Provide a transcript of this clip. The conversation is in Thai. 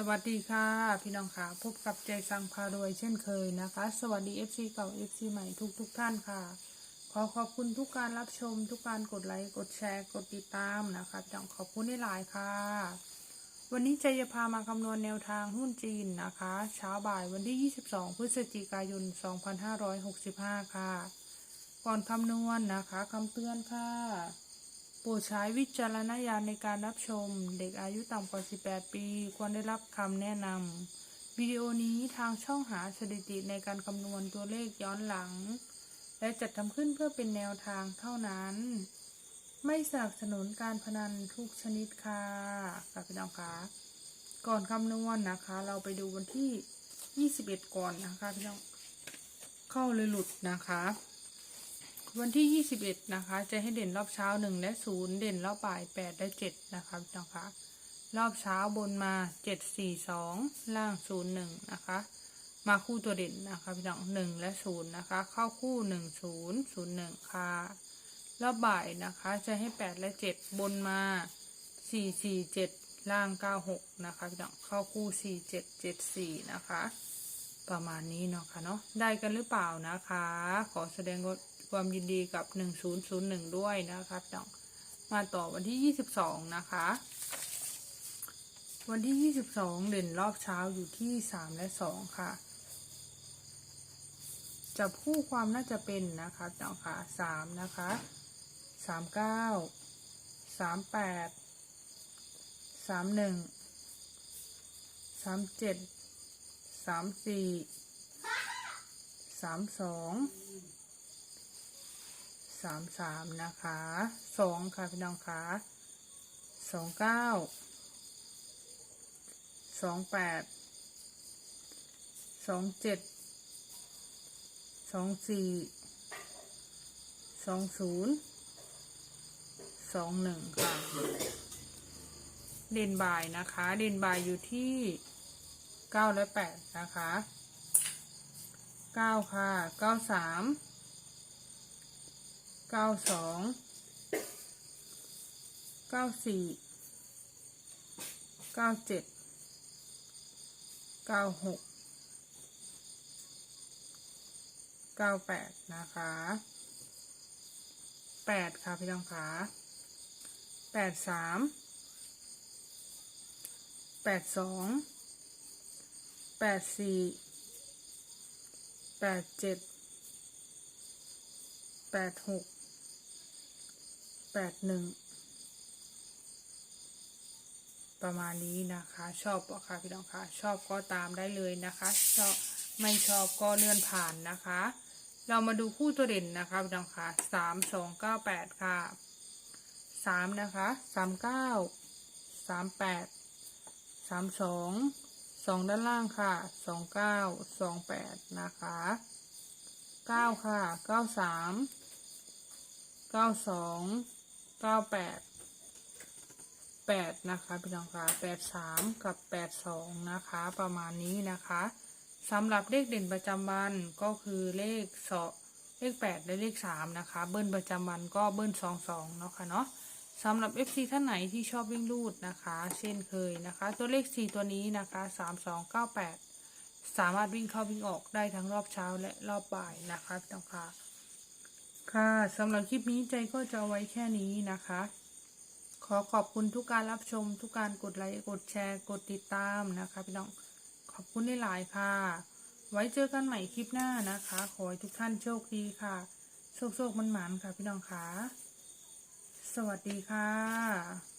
สวัสดีค่ะ พี่น้องค่ะ พบกับใจสังพารวยเช่นเคยนะคะ สวัสดี FC เก่า FC ใหม่ทุกทุกๆท่านค่ะ ขอขอบคุณทุกการรับชม ทุกการกดไลค์กดแชร์กดติดตามนะคะพี่น้องขอบคุณได้หลายค่ะ วันนี้ใจจะพามาคำนวณแนวทางหุ้นจีนนะคะ เช้าบ่ายวันที่ 22 พฤศจิกายน 2565 ค่ะ ก่อนคำนวณนะคะคำเตือนค่ะ ปรดใช้วิจารณญาณในการรับชม เด็กอายุต่ำกว่า 18 ปี ควรได้รับคำแนะนำวิดีโอนี้ทางช่องหาสถิติในการคำนวณตัวเลขย้อนหลัง และจัดทำขึ้นเพื่อเป็นแนวทางเท่านั้น ไม่สนับสนุนการพนันทุกชนิดค่ะค่ะพี่น้องคะก่อนคำนวณนะคะ เราไปดูวันที่ 21 ก่อนนะคะพี่น้อง เข้าเลยหลุดนะคะ วันที่ 21 นะคะ จะให้เด่นรอบเช้า 1 และ 0 เด่นรอบบ่าย 8 และ 7 นะคะพี่น้องคะรอบเช้าบนมา 7 4 2 ล่าง 0 1 นะคะ มาคู่ตัวเด่นนะคะพี่น้อง 1 และ 0 นะคะ เข้าคู่ 1 0 0 1 ค่ะ รอบบ่ายนะคะจะให้ 8 และ 7 บนมา 4 4 7 ล่าง 9 6 นะคะพี่น้อง เข้าคู่ 4 7 7 4 นะคะประมาณนี้เนาะค่ะเนาะได้กันหรือเปล่านะคะ ขอแสดง ความยินดีกับ 1001 ด้วยนะคะพี่น้องมาต่อวันที่ 22 นะคะ วันที่ 22 เด่นรอบเช้าอยู่ที่ 3 และ 2 ค่ะ จับคู่ความน่าจะเป็นนะคะพี่น้องค่ะ3นะคะ 39 38 31 37 34 32 สามสามนะคะสองค่ะพี่น้องคะสองเก้าสองแปดสองเจ็ดสองสี่สองศูนย์สองหนึ่งค่ะ เด่นบ่ายนะคะ เด่นบ่ายอยู่ที่เก้าและแปดนะคะเก้าค่ะเก้าสาม เก้าสองเก้าสี่เก้าเจ็ดเก้าหกเก้าแปดนะคะแปดค่ะพี่น้องคะแปดสามแปดสองแปดสี่แปดเจ็ดแปดหก แปดหนึ่งประมาณนี้นะคะ ชอบปะคะพี่น้องคะชอบก็ตามได้เลยนะคะชอบไม่ชอบก็เลื่อนผ่านนะคะ เรามาดูคู่ตัวเด่นนะคะพี่น้องคะสามสองเก้าแปดค่ะสามนะคะสามเก้าสามแปดสามสองสองด้านล่างค่ะสองเก้าสองแปดนะคะเก้าค่ะเก้าสามเก้าสอง เก้าแปดแปดนะคะพี่น้องคะแปดสามกับแปดสองนะคะ ประมาณนี้นะคะสำหรับเลขเด่นประจำวันก็คือเลขสอเลขแปดและเลขสามนะคะ เบิ้ลประจำวันก็เบิ้ลสองสองเนาะค่ะเนาะสำหรับ FC ท่านไหนที่ชอบวิ่งรูดนะคะ เช่นเคยนะคะ ตัวเลขสี่ตัวนี้นะคะสามสองเก้าแปดสามารถวิ่งเข้าวิ่งออกได้ทั้งรอบเช้าและรอบบ่ายนะคะพี่น้องคะ ค่ะสำหรับคลิปนี้ใจก็จะเอาไว้แค่นี้นะคะ ขอขอบคุณทุกการรับชม ทุกการกดไลค์กดแชร์กดติดตามนะคะพี่น้องขอบคุณได้หลายค่ะ ไว้เจอกันใหม่คลิปหน้านะคะ ขอให้ทุกท่านโชคดีค่ะ โชคโชคมันหมานค่ะพี่น้องค่ะ สวัสดีค่ะ